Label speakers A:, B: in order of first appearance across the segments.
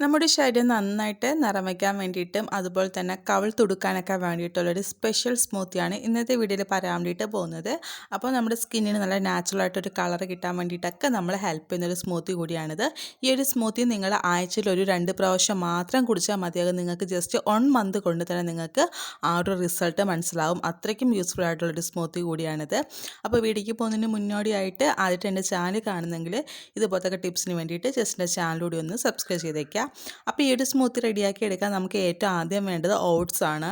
A: നമ്മുടെ ശരീരം നന്നായിട്ട് നിറം വയ്ക്കാൻ വേണ്ടിയിട്ടും അതുപോലെ തന്നെ കവൾ തുടുക്കാനൊക്കെ വേണ്ടിയിട്ടുള്ളൊരു സ്പെഷ്യൽ സ്മൂത്തിയാണ് ഇന്നത്തെ വീഡിയോയിൽ പറയാൻ വേണ്ടിയിട്ട് പോകുന്നത്. അപ്പോൾ നമ്മുടെ സ്കിന്നിന് നല്ല നാച്ചുറൽ നാച്ചുറലായിട്ടൊരു കളർ കിട്ടാൻ വേണ്ടിയിട്ടൊക്കെ നമ്മൾ ഹെൽപ്പ് ചെയ്യുന്നൊരു സ്മൂത്തി കൂടിയാണിത്. ഈ ഒരു സ്മൂത്തി നിങ്ങൾ ആഴ്ചയിൽ ഒരു രണ്ട് പ്രാവശ്യം മാത്രം കുടിച്ചാൽ മതിയാകും. നിങ്ങൾക്ക് ജസ്റ്റ് വൺ മന്ത് കൊണ്ട് തന്നെ നിങ്ങൾക്ക് ആ ഒരു റിസൾട്ട് മനസ്സിലാവും. അത്രയ്ക്കും യൂസ്ഫുൾ ആയിട്ടുള്ളൊരു സ്മൂത്തി കൂടിയാണിത്. അപ്പോൾ വീഡിയോയ്ക്ക് പോകുന്നതിന് മുന്നോടിയായിട്ട് ആദ്യമായിട്ട് എന്റെ ചാനൽ കാണുന്നെങ്കിൽ ഇതുപോലത്തെ ടിപ്സിന് വേണ്ടിയിട്ട് ജസ്റ്റ് എന്റെ ചാനൽ ഒന്ന് സബ്സ്ക്രൈബ് ചെയ്തേക്കാം. അപ്പോൾ ഈ ഒരു സ്മൂത്തി റെഡിയാക്കി എടുക്കാൻ നമുക്ക് ഏറ്റവും ആദ്യം വേണ്ടത് ഓട്സ് ആണ്.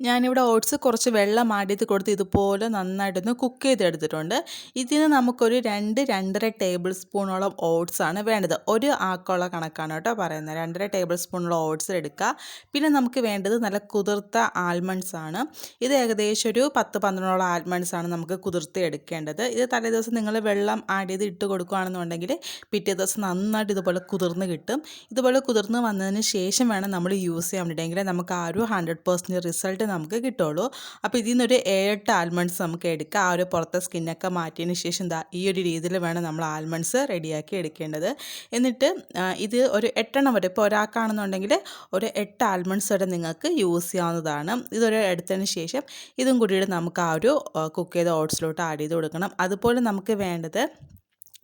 A: ഞാനിവിടെ ഓട്സ് കുറച്ച് വെള്ളം ആടിയത് കൊടുത്ത് ഇതുപോലെ നന്നായിട്ടൊന്ന് കുക്ക് ചെയ്തെടുത്തിട്ടുണ്ട്. ഇതിന് നമുക്കൊരു രണ്ട് രണ്ടര ടേബിൾ സ്പൂണോളം ഓട്സ് ആണ് വേണ്ടത്. ഒരു ആക്കുള്ള കണക്കാണ് കേട്ടോ പറയുന്നത്. രണ്ടര ടേബിൾ സ്പൂണോളം ഓട്സ് എടുക്കുക. പിന്നെ നമുക്ക് വേണ്ടത് നല്ല കുതിർത്ത ആൽമണ്ട്സ് ആണ്. ഇത് ഏകദേശം ഒരു പത്ത് പന്ത്രണ്ടോളം ആൽമണ്ട്സ് ആണ് നമുക്ക് കുതിർത്ത് എടുക്കേണ്ടത്. ഇത് തലേ ദിവസം നിങ്ങൾ വെള്ളം ആഡ് ചെയ്ത് ഇട്ട് കൊടുക്കുകയാണെന്നുണ്ടെങ്കിൽ പിറ്റേ ദിവസം നന്നായിട്ട് ഇതുപോലെ കുതിർന്ന് കിട്ടും. ഇതുപോലെ കുതിർന്ന് വന്നതിന് ശേഷം വേണം നമ്മൾ യൂസ് ചെയ്യാൻ വേണ്ടിയിട്ടെങ്കിൽ നമുക്ക് ആ ഒരു ഹൺഡ്രഡ് റിസൾട്ട് നമുക്ക് കിട്ടുള്ളൂ. അപ്പോൾ ഇതിൽ നിന്നൊരു ഏഴെട്ട് ആൽമണ്ട്സ് നമുക്ക് എടുക്കാം. ആ ഒരു പുറത്തെ സ്കിന്നൊക്കെ മാറ്റിയതിന് ശേഷം ഈ ഒരു രീതിയിൽ വേണം നമ്മൾ ആൽമണ്ട്സ് റെഡിയാക്കി എടുക്കേണ്ടത്. എന്നിട്ട് ഇത് ഒരു എട്ടെണ്ണം വരെ. ഇപ്പോൾ ഒരാൾക്കാണെന്നുണ്ടെങ്കിൽ ഒരു എട്ട് ആൽമണ്ട്സ് വരെ നിങ്ങൾക്ക് യൂസ് ചെയ്യാവുന്നതാണ്. ഇതൊരു എടുത്തതിന് ശേഷം ഇതും കൂടിയിട്ട് നമുക്ക് ആ ഒരു കുക്ക് ചെയ്ത ഓട്സിലോട്ട് ആഡ് ചെയ്ത് കൊടുക്കണം. അതുപോലെ നമുക്ക് വേണ്ടത്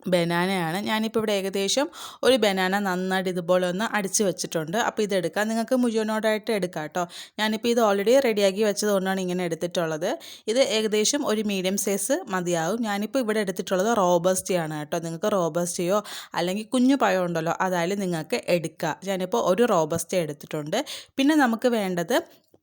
A: ബനാനയാണ്. ഞാനിപ്പോൾ ഇവിടെ ഏകദേശം ഒരു ബനാന നന്നായിട്ട് ഇതുപോലെ ഒന്ന് അടിച്ച് വെച്ചിട്ടുണ്ട്. അപ്പോൾ ഇതെടുക്കാം നിങ്ങൾക്ക് മുഴുവനോടായിട്ട് എടുക്കാം കേട്ടോ. ഞാനിപ്പോൾ ഇത് ഓൾറെഡി റെഡിയാക്കി വെച്ചതുകൊണ്ടാണ് ഇങ്ങനെ എടുത്തിട്ടുള്ളത്. ഇത് ഏകദേശം ഒരു മീഡിയം സൈസ് മതിയാവും. ഞാനിപ്പോൾ ഇവിടെ എടുത്തിട്ടുള്ളത് റോബസ്റ്റിയാണ് കേട്ടോ. നിങ്ങൾക്ക് റോബസ്റ്റിയോ അല്ലെങ്കിൽ കുഞ്ഞു പഴം ഉണ്ടല്ലോ അതായാലും നിങ്ങൾക്ക് എടുക്കുക ഞാനിപ്പോൾ ഒരു റോബസ്റ്റി എടുത്തിട്ടുണ്ട്. പിന്നെ നമുക്ക് വേണ്ടത്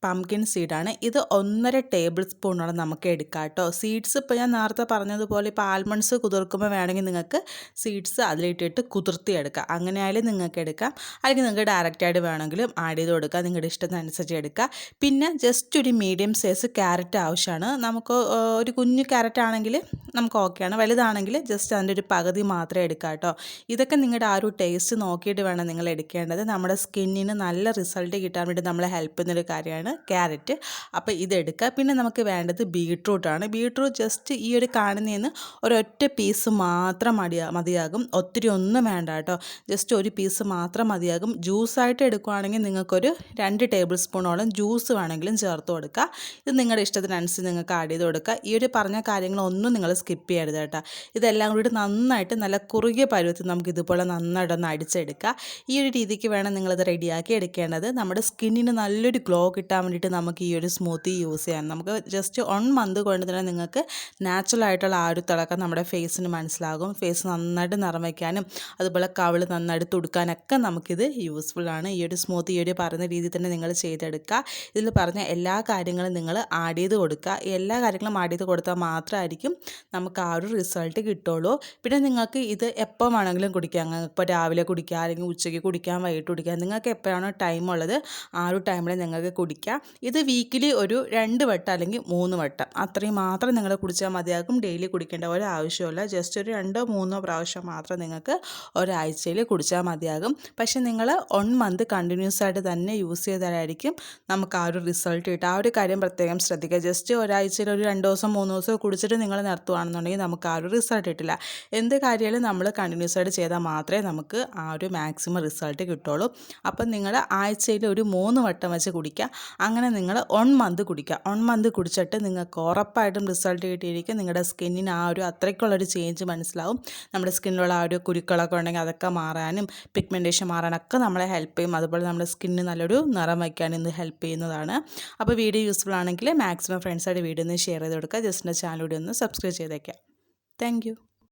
A: പംകിൻ സീഡാണ് ഇത് ഒന്നര ടേബിൾ സ്പൂണോളം നമുക്ക് എടുക്കാം കേട്ടോ. സീഡ്സ് ഇപ്പോൾ ഞാൻ നേരത്തെ പറഞ്ഞതുപോലെ ഇപ്പോൾ ആൽമണ്ട്സ് കുതിർക്കുമ്പോൾ വേണമെങ്കിൽ നിങ്ങൾക്ക് സീഡ്സ് അതിലിട്ടിട്ട് കുതിർത്തി എടുക്കാം. അങ്ങനെയായാലും നിങ്ങൾക്ക് എടുക്കാം. അല്ലെങ്കിൽ നിങ്ങൾക്ക് ഡയറക്റ്റായിട്ട് വേണമെങ്കിലും ആഡ് ചെയ്ത് കൊടുക്കാം. നിങ്ങളുടെ ഇഷ്ടത്തിനനുസരിച്ച് എടുക്കുക പിന്നെ ജസ്റ്റ് ഒരു മീഡിയം സൈസ് ക്യാരറ്റ് ആവശ്യമാണ്. നമുക്ക് ഒരു കുഞ്ഞു ക്യാരറ്റ് ആണെങ്കിൽ നമുക്ക് ഓക്കെയാണ് വലുതാണെങ്കിൽ ജസ്റ്റ് അതിന്റെ ഒരു പകുതി മാത്രമേ എടുക്കാം കേട്ടോ. ഇതൊക്കെ നിങ്ങളുടെ ആ ഒരു ടേസ്റ്റ് നോക്കിയിട്ട് വേണം നിങ്ങൾ എടുക്കേണ്ടത്. നമ്മുടെ സ്കിന്നിന് നല്ല റിസൾട്ട് കിട്ടാൻ വേണ്ടി നമ്മളെ ഹെൽപ്പ് ചെയ്യുന്നൊരു കാര്യമാണ്. ക്യാരറ്റ്. അപ്പോൾ ഇതെടുക്കുക പിന്നെ നമുക്ക് വേണ്ടത് ബീട്രൂട്ടാണ് ബീട്രൂട്ട് ജസ്റ്റ് ഈ ഒരു കാണുന്നതിന് ഒരൊറ്റ പീസ് മാത്രം മതിയാ മതിയാകും. ഒത്തിരി ഒന്നും വേണ്ട കേട്ടോ. ജസ്റ്റ് ഒരു പീസ് മാത്രം മതിയാകും. ജ്യൂസായിട്ട് എടുക്കുകയാണെങ്കിൽ നിങ്ങൾക്കൊരു രണ്ട് ടേബിൾ സ്പൂണോളം ജ്യൂസ് വേണമെങ്കിലും ചേർത്ത് കൊടുക്കുക. ഇത് നിങ്ങളുടെ ഇഷ്ടത്തിനനുസരിച്ച് നിങ്ങൾക്ക് ആഡ് ചെയ്ത് കൊടുക്കുക. ഈ ഒരു പറഞ്ഞ കാര്യങ്ങളൊന്നും നിങ്ങൾ സ്കിപ്പ് ചെയ്യരുത് കേട്ടോ. ഇതെല്ലാം കൂടി നന്നായിട്ട് നല്ല കുറുകിയ പരുവത്തിൽ നമുക്ക് ഇതുപോലെ നന്നായിട്ടൊന്ന് അടിച്ചെടുക്കുക. ഈ ഒരു രീതിക്ക് വേണം നിങ്ങളിത് റെഡിയാക്കി എടുക്കേണ്ടത്. നമ്മുടെ സ്കിന്നിന് നല്ലൊരു ഗ്ലോ കിട്ടാൻ കിട്ടാൻ വേണ്ടിയിട്ട് നമുക്ക് ഈ ഒരു സ്മൂത്തി യൂസ് ചെയ്യാം. നമുക്ക് ജസ്റ്റ് വൺ മന്ത് കൊണ്ട് തന്നെ നിങ്ങൾക്ക് നാച്ചുറൽ ആയിട്ടുള്ള ആ ഒരു തിളക്കം നമ്മുടെ ഫേസിന് മനസ്സിലാകും. ഫേസ് നന്നായിട്ട് നിറം വയ്ക്കാനും അതുപോലെ കവിൾ നന്നായിട്ട് തുടുക്കാനൊക്കെ നമുക്കിത് യൂസ്ഫുള്ളാണ് ഈ ഒരു സ്മൂത്തി ഈ ഒരു പറയുന്ന രീതിയിൽ തന്നെ നിങ്ങൾ ചെയ്തെടുക്കുക. ഇതിൽ പറഞ്ഞ എല്ലാ കാര്യങ്ങളും നിങ്ങൾ ആഡ് ചെയ്ത് കൊടുക്കുക. എല്ലാ കാര്യങ്ങളും ആഡ് ചെയ്ത് കൊടുത്താൽ മാത്രമായിരിക്കും നമുക്ക് ആ ഒരു റിസൾട്ട് കിട്ടുള്ളൂ. പിന്നെ നിങ്ങൾക്ക് ഇത് എപ്പോൾ വേണമെങ്കിലും കുടിക്കാം. ഇപ്പോൾ രാവിലെ കുടിക്കുക അല്ലെങ്കിൽ ഉച്ചയ്ക്ക് കുടിക്കാം വൈകിട്ട് കുടിക്കാം നിങ്ങൾക്ക് എപ്പോഴാണോ ടൈം ഉള്ളത് ആ ഒരു ടൈമിൽ നിങ്ങൾക്ക് കുടിക്കാം. വയ്ക്കാം ഇത് വീക്കിലി ഒരു രണ്ട് വട്ടം അല്ലെങ്കിൽ മൂന്ന് വട്ടം. അത്രയും മാത്രം നിങ്ങൾ കുടിച്ചാൽ മതിയാക്കും ഡെയിലി കുടിക്കേണ്ട ഒരു ആവശ്യമില്ല ജസ്റ്റ് ഒരു രണ്ടോ മൂന്നോ പ്രാവശ്യം മാത്രം നിങ്ങൾക്ക് ഒരാഴ്ചയിൽ കുടിച്ചാൽ മതിയാകും. പക്ഷേ നിങ്ങൾ വൺ മന്ത് കണ്ടിന്യൂസ് ആയിട്ട് തന്നെ യൂസ് ചെയ്താലായിരിക്കും നമുക്ക് ആ ഒരു റിസൾട്ട് കിട്ടുക. ആ ഒരു കാര്യം പ്രത്യേകം ശ്രദ്ധിക്കുക. ജസ്റ്റ് ഒരാഴ്ചയിൽ ഒരു രണ്ട് ദിവസം മൂന്ന് ദിവസം കുടിച്ചിട്ട് നിങ്ങൾ നിർത്തുകയാണെന്നുണ്ടെങ്കിൽ നമുക്ക് ആ ഒരു റിസൾട്ട് കിട്ടില്ല. എന്ത് കാര്യമായാലും നമ്മൾ കണ്ടിന്യൂസ് ആയിട്ട് ചെയ്താൽ മാത്രമേ നമുക്ക് ആ ഒരു മാക്സിമം റിസൾട്ട് കിട്ടുള്ളൂ അപ്പം നിങ്ങൾ ആഴ്ചയിൽ ഒരു മൂന്ന് വട്ടം വെച്ച് കുടിക്കുക. അങ്ങനെ നിങ്ങൾ ഒൺ മന്ത് കുടിക്കുക. ഒൺ മന്ത് കുടിച്ചിട്ട് നിങ്ങൾക്ക് ഉറപ്പായിട്ടും റിസൾട്ട് കിട്ടിയിരിക്കും. നിങ്ങളുടെ സ്കിന്നിന് ആ ഒരു അത്രയ്ക്കുള്ളൊരു ചേഞ്ച് മനസ്സിലാവും. നമ്മുടെ സ്കിന്നിലുള്ള ആ ഒരു കുരുക്കളൊക്കെ ഉണ്ടെങ്കിൽ അതൊക്കെ മാറാനും പിഗ്മെന്റേഷൻ മാറാനൊക്കെ നമ്മളെ ഹെൽപ്പ് ചെയ്യും. അതുപോലെ നമ്മുടെ സ്കിന്നിന് നല്ലൊരു നിറം വയ്ക്കാനും ഇത് ഹെൽപ്പ് ചെയ്യുന്നതാണ്. അപ്പോൾ വീഡിയോ യൂസ്ഫുൾ ആണെങ്കിൽ മാക്സിമം ഫ്രണ്ട്സായിട്ട് വീഡിയോ ഒന്ന് ഷെയർ ചെയ്ത് കൊടുക്കുക. ജസ്റ്റ് ചാനൽ കൂടി ഒന്ന് സബ്സ്ക്രൈബ് ചെയ്തേക്കാം താങ്ക്